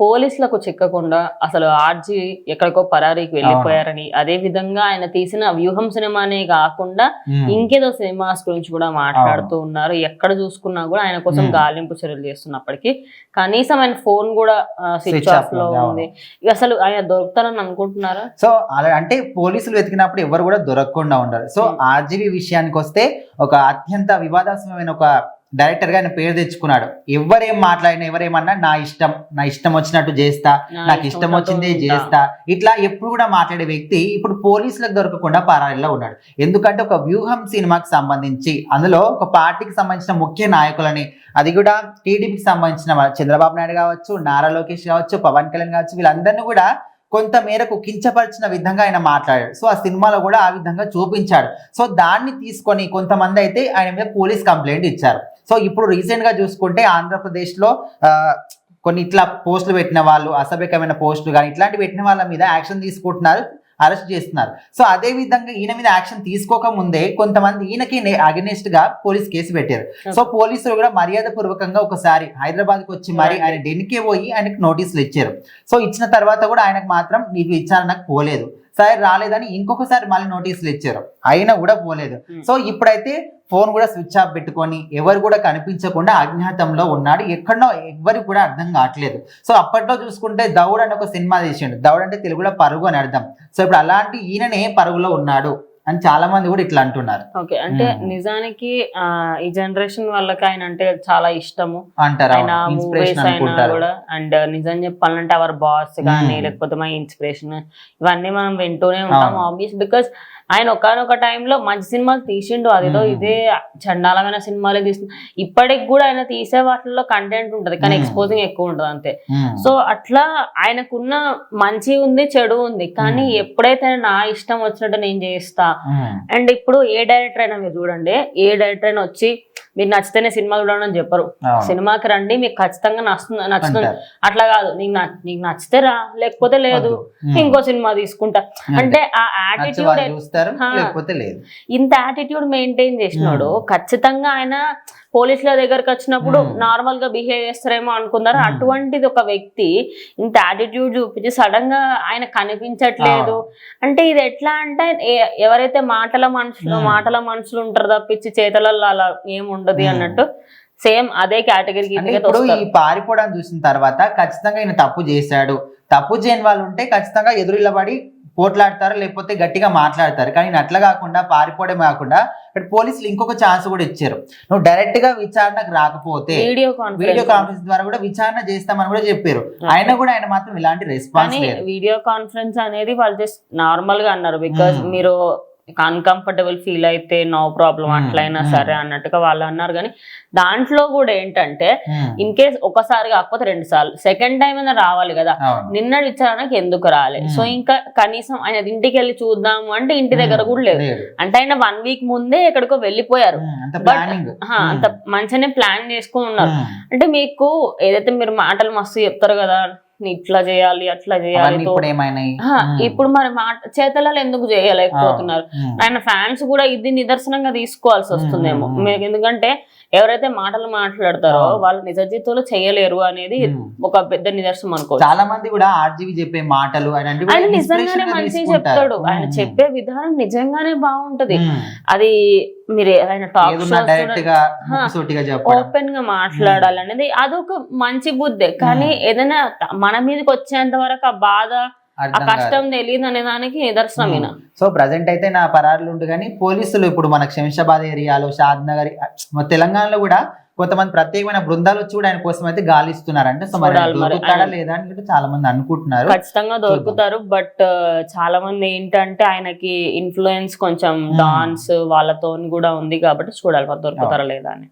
పోలీసులకు చిక్కకుండా అసలు ఆర్జీ ఎక్కడికో పరారీకి వెళ్ళిపోయారని అదే విధంగా ఆయన తీసిన వ్యూహం సినిమానే కాకుండా. ఇంకేదో సినిమాస్ గురించి కూడా మాట్లాడుతూ ఉన్నారు ఎక్కడ చూసుకున్నా కూడా ఆయన కోసం. గాలింపు చర్యలు చేస్తున్నప్పటికీ కనీసం ఆయన ఫోన్ కూడా స్విచ్ ఆఫ్లో ఉంది, అసలు ఆయన దొరుకుతారని అనుకుంటున్నారా సో అలా అంటే పోలీసులు వెతికినప్పుడు ఎవరు కూడా దొరకకుండా ఉండరు సో. ఆర్జీవీ విషయానికి వస్తే ఒక అత్యంత వివాదాస్పదమైన ఒక డైరెక్టర్గా ఆయన పేరు తెచ్చుకున్నాడు. ఎవరేం మాట్లాడినా ఎవరేమన్నా నా ఇష్టం నా ఇష్టం వచ్చినట్టు చేస్తా నాకు ఇష్టం వచ్చిందే చేస్తా. ఇట్లా ఎప్పుడు కూడా మాట్లాడే వ్యక్తి ఇప్పుడు పోలీసులకు దొరకకుండా పరారీలో ఉన్నాడు. ఎందుకంటే ఒక వ్యూహం సినిమాకి సంబంధించి అందులో ఒక పార్టీకి సంబంధించిన ముఖ్య నాయకులని అది కూడా టీడీపీకి సంబంధించిన చంద్రబాబు నాయుడు కావచ్చు నారా లోకేష్ కావచ్చు పవన్ కళ్యాణ్ కావచ్చు వీళ్ళందరినీ కూడా కొంత మేరకు కించపరిచిన విధంగా ఆయన మాట్లాడాడు. సో ఆ సినిమాలో కూడా ఆ విధంగా చూపించాడు. సో దాన్ని తీసుకొని కొంతమంది అయితే ఆయన మీద పోలీస్ కంప్లైంట్ ఇచ్చారు. సో ఇప్పుడు రీసెంట్గా చూసుకుంటే ఆంధ్రప్రదేశ్లో కొన్ని ఇట్లా పోస్టులు పెట్టిన వాళ్ళు అసభ్యకమైన పోస్టులు కానీ ఇట్లాంటి పెట్టిన వాళ్ళ మీద యాక్షన్ తీసుకుంటున్నారు. అరెస్ట్ చేస్తున్నారు. సో అదే విధంగా ఈయన మీద యాక్షన్ తీసుకోక ముందే కొంతమంది ఈయనకి అగెనిస్ట్గా పోలీస్ కేసు పెట్టారు. సో పోలీసులు కూడా మర్యాద పూర్వకంగా ఒకసారి హైదరాబాద్కి వచ్చి మరి ఆయన డెన్కే పోయి ఆయనకు నోటీసులు ఇచ్చారు. సో ఇచ్చిన తర్వాత కూడా ఆయనకు మాత్రం నీకు నాకు పోలేదు. సరే రాలేదని ఇంకొకసారి మళ్ళీ నోటీసులు ఇచ్చారు. అయినా కూడా పోలేదు. Hmm. సో ఇప్పుడైతే ఫోన్ కూడా స్విచ్ ఆఫ్ పెట్టుకొని ఎవరు కూడా కనిపించకుండా అజ్ఞాతంలో ఉన్నాడు. ఎక్కడో ఎవరికి కూడా అర్థం కావట్లేదు. సో అప్పట్లో చూసుకుంటే దౌడ్ అని ఒక సినిమా తీసిండు. దౌడ్ అంటే తెలుగులో పరుగు అని అర్థం. సో ఇప్పుడు అలాంటి ఈయననే పరుగులో ఉన్నాడు. అని చాలా మంది కూడా ఇట్లా అంటున్నారు ఓకే అంటే. నిజానికి ఈ జనరేషన్ వాళ్ళకి ఆయన అంటే చాలా ఇష్టము అంటారు కూడా అండ్ నిజం చెప్పాలంటే అవర్ బాస్ కానీ. లేకపోతే మై ఇన్స్పిరేషన్ ఇవన్నీ మనం వింటూనే ఉంటాం. ఆబ్వియస్ బికాస్ ఆయన ఒకనొక టైంలో మంచి సినిమాలు తీసిండు అదేదో Hmm. ఇదే చండాలమైన సినిమాలే తీసిండు ఇప్పటికి కూడా ఆయన తీసే వాటిల్లో కంటెంట్ ఉంటది కానీ. ఎక్స్పోజింగ్ ఎక్కువ ఉంటది అంతే. సో అట్లా ఆయనకున్న మంచి ఉంది చెడు ఉంది కానీ. ఎప్పుడైతే నా ఇష్టం వచ్చినట్టు నేను చేస్తా. అండ్ ఇప్పుడు ఏ డైరెక్టర్ అయినా మీరు చూడండి ఏ డైరెక్టర్ అయినా వచ్చి మీరు నచ్చితేనే సినిమా చూడండి అని చెప్పరు. సినిమాకి రండి మీకు ఖచ్చితంగా నచ్చుతుంది నచ్చుతుంది. అట్లా కాదు నీకు నీకు నచ్చితే రా లేకపోతే లేదు. ఉమ్. ఇంకో సినిమా తీసుకుంటా. అంటే ఆ యాటిట్యూడ్ ఇంత యాటిట్యూడ్ మెయింటైన్ చేసినాడు Hmm. ఖచ్చితంగా ఆయన పోలీసుల దగ్గరకు వచ్చినప్పుడు Hmm. నార్మల్గా బిహేవ్ చేస్తారేమో అనుకున్నారు Hmm. అటువంటిది ఒక వ్యక్తి ఇంత యాటిట్యూడ్ చూపించి సడన్గా ఆయన కనిపించట్లేదు అంటే ఇది ఎట్లా అంటే ఎవరైతే మాటల మనుషులు Hmm. మాటల మనుషులు ఉంటారు తప్పించి చేతలలో అలా ఏముండదు Hmm. అన్నట్టు సేమ్ అదే కేటగిరీ ఇప్పుడు ఈ పారిపోవడం చూసిన తర్వాత ఖచ్చితంగా ఈయన తప్పు చేశాడు తప్పు చేయని వాళ్ళు ఉంటే ఖచ్చితంగా ఎదురులబడి పోట్లాడతారు లేకపోతే గట్టిగా మాట్లాడతారు? కానీ అట్లా కాకుండా పారిపోవడం కాకుండా ఇక్కడ పోలీసులు ఇంకొక ఛాన్స్ కూడా ఇచ్చారు. నువ్వు డైరెక్ట్గా విచారణకు రాకపోతే వీడియో కాన్ఫరెన్స్ ద్వారా కూడా విచారణ చేస్తామని కూడా చెప్పారు. ఆయన కూడా ఆయన మాత్రం ఇలాంటి రెస్పాన్స్ వీడియో కాన్ఫరెన్స్ అనేది వాళ్ళు జస్ట్ నార్మల్గా అన్నారు. Because Hmm. మీరు అన్కంఫర్టబుల్ ఫీల్ అయితే నో ప్రాబ్లం Hmm. అట్లయినా Hmm. సరే అన్నట్టుగా వాళ్ళు అన్నారు కానీ దాంట్లో కూడా ఏంటంటే. ఇన్ కేస్ ఒకసారి కాకపోతే రెండు సార్లు సెకండ్ టైం అయినా రావాలి కదా నిన్న విచారణకి ఎందుకు రాలే Hmm. సో ఇంకా కనీసం ఆయన ఇంటికి వెళ్ళి చూద్దాము అంటే ఇంటి దగ్గర. కూడా లేదు అంటే ఆయన వన్ వీక్ ముందే ఎక్కడికో వెళ్ళిపోయారు ఆహా, అంత మంచిగానే ప్లాన్ చేసుకుని ఉన్నారు అంటే మీకు ఏదైతే మీరు మాటలు మస్తు చెప్తారు కదా ఇట్లా చేయాలి అట్లా చేయాలి ఇప్పుడు మరి మాట చేతలలో ఎందుకు చేయలేకపోతున్నారు. ఆయన ఫ్యాన్స్ కూడా ఇది నిదర్శనంగా తీసుకోవాల్సి వస్తుందేమో ఎందుకంటే ఎవరైతే మాటలు మాట్లాడతారో. వాళ్ళు నిజ జీవితంలో చేయలేరు అనేది. ఒక పెద్ద నిదర్శనం అనుకోవచ్చు చాలా మంది కూడా ఆర్జీవి చెప్పే మాటలు ఆయన నిజంగానే మంచిగా. చెప్తాడు ఆయన. చెప్పే విధానం నిజంగానే బాగుంటది. అది మీరు ఆయన టాక్ ఓపెన్గా మాట్లాడాలి అనేది అదొక మంచి బుద్ధే కానీ ఏదైనా మన మీదకి వచ్చేంత వరకు ఆ బాధ ఆ. కష్టం తెలియదు అనే దానికి నిదర్శనం ఈయన. సో ప్రజెంట్ అయితే నా పరారులు ఉండు కానీ పోలీసులు ఇప్పుడు మనకు శంషాబాద్ ఏరియాలో షాద్ నగర్ మన తెలంగాణలో కూడా కొంతమంది ప్రత్యేకమైన బృందాలు వచ్చి కూడా ఆయన కోసం అయితే గాలిస్తున్నారంటే. సో మరి. దొరుకుతాడా లేదా అని చాలా మంది అనుకుంటున్నారు. ఖచ్చితంగా దొరుకుతారు. బట్ చాలా మంది ఏంటంటే ఆయనకి ఇన్ఫ్లుయెన్స్ కొంచెం Hmm. డాన్స్ వాళ్ళతో కూడా ఉంది కాబట్టి చూడాలి దొరుకుతారా లేదా అని.